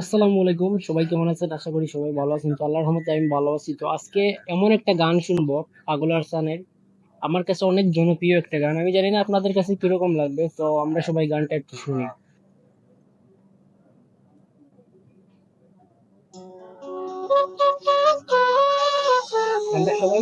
আসসালামু আলাইকুম, সবাই কেমন আছেন? আশা করি সবাই ভালো আছেন। তো আল্লাহর রহমতে আমি ভালো আছি। তো আজকে এমন একটা গান শুনব পাগল আরসানের আমার কাছে অনেক জনপ্রিয় একটা গান। আমি জানি না আপনাদের কাছে কীরকম লাগবে, তো আমরা সবাই গানটা একটু শুনি। গানটা সবাই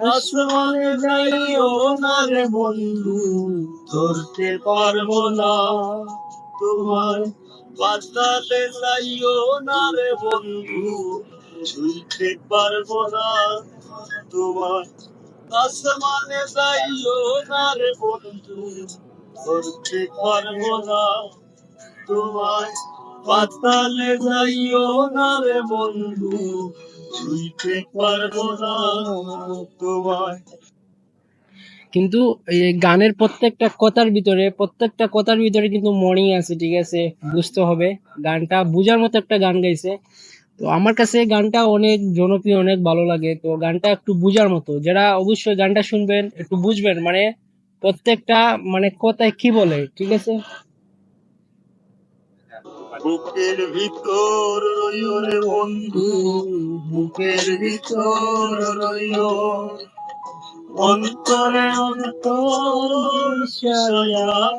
আসমানে যাইও না রে বন্ধু ধরতে পারব না। তোমার বাঁচাতে যাইও না রে বন্ধু ছুঁইতে পারব না। তোমার আসমানে যাইও না রে বন্ধু ধরতে পারব না। তোমার পাতালে যাইও না রে বন্ধু কিন্তু গানের প্রত্যেকটা কথার ভিতরে, প্রত্যেকটা কথার ভিতরে কিন্তু মর্নিং আছে, ঠিক আছে? বুঝতে হবে। গানটা বুঝার মতো একটা গান গাইছে। তো আমার কাছে গানটা অনেক জনপ্রিয়, অনেক ভালো লাগে। তো গানটা একটু বুঝার মতো। যারা অবশ্যই গানটা শুনবেন, একটু বুঝবেন মানে প্রত্যেকটা মানে কথায় কি বলে, ঠিক আছে? বুকের ভিতর রইও রে বন্ধু, বুকের ভিতর রইও। অন্তরে অন্তর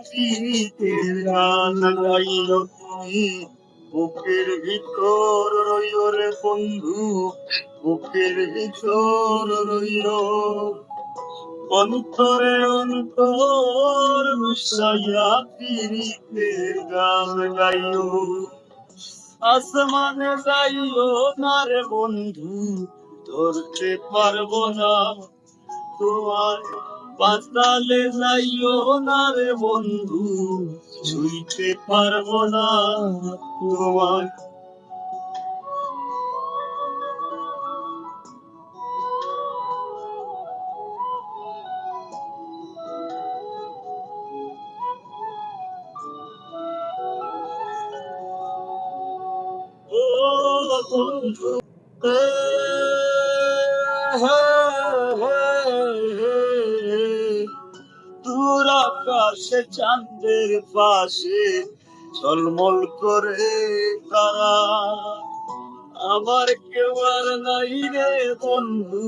প্রীতির গান গাইল বুকের ভিতর রইও রে বন্ধু, বুকের ভিতর রইও। অন্তরে অন্তর মিশাইয়া প্রীতির গান গাইও। আসমানে যাইও না বন্ধু ধরতে পারব না। তোমার পাতালে যাইও না রে বন্ধু, ছুঁইতে পারব না। তোমার হে, দূর আকাশে চাঁদের পাশে ঝলমল করে তারা আমার কেউ আর নাই রে বন্ধু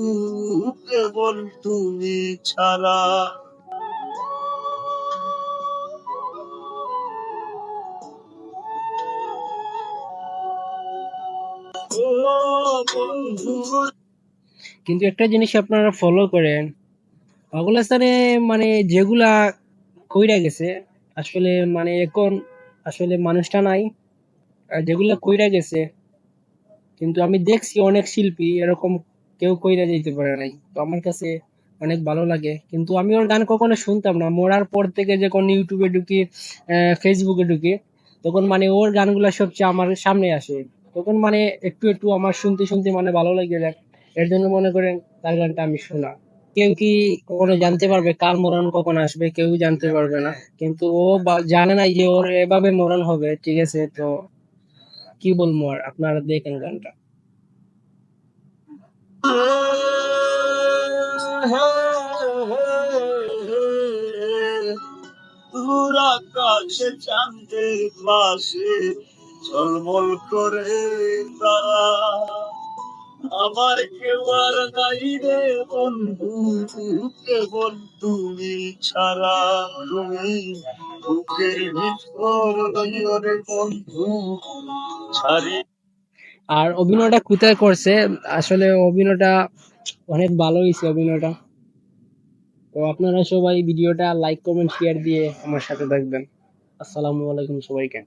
কেবল তুমি ছাড়া। কিন্তু একটা জিনিস আপনারা ফলো করেন পাগল হাসানে মানে যেগুলা কইরা গেছে, আসলে মানে এখন আসলে মানুষটা নাই যেগুলা কইরা গেছে, কিন্তু আমি দেখছি অনেক শিল্পী এরকম কেউ কইরা যেতে পারে নাই, তো আমার কাছে অনেক ভালো লাগে, কিন্তু আমি ওর গান কখনো শুনতাম না, মরার পর থেকে যখন ইউটিউবে ঢুকি ফেসবুকে ঢুকি, তখন মানে ওর গানগুলা সবচেয়ে আমার সামনে আসে। তখন মানে একটু একটু আমার শুনতে শুনতে মানে ভালো লাগে যায় এর জন্য মনে করেন তার গানটা আমি শোনা কেউ কি কখনো জানতে পারবে কার মরণ কখন আসবে কেউ জানতে পারবে না কিন্তু ও জানে না যে ওর এভাবে মরণ হবে ঠিক আছে তো কি বলব আর আপনারা দেখেন গানটা দূর আকাশে চাঁদের পাশে ঝলমল করে তারা আমার কেউ আর নাই রে বন্ধু কেবল তুমি ছাড়া। তুমি বুকের ভিতর রে বন্ধু, ছাড়ি। আর অভিনয়টা কোথায় করছে? আসলে অভিনয়টা অনেক ভালো হয়েছে অভিনয়টা। তো আপনারা সবাই ভিডিওটা লাইক কমেন্ট শেয়ার দিয়ে আমার সাথে থাকবেন। আসসালামু আলাইকুম সবাইকে।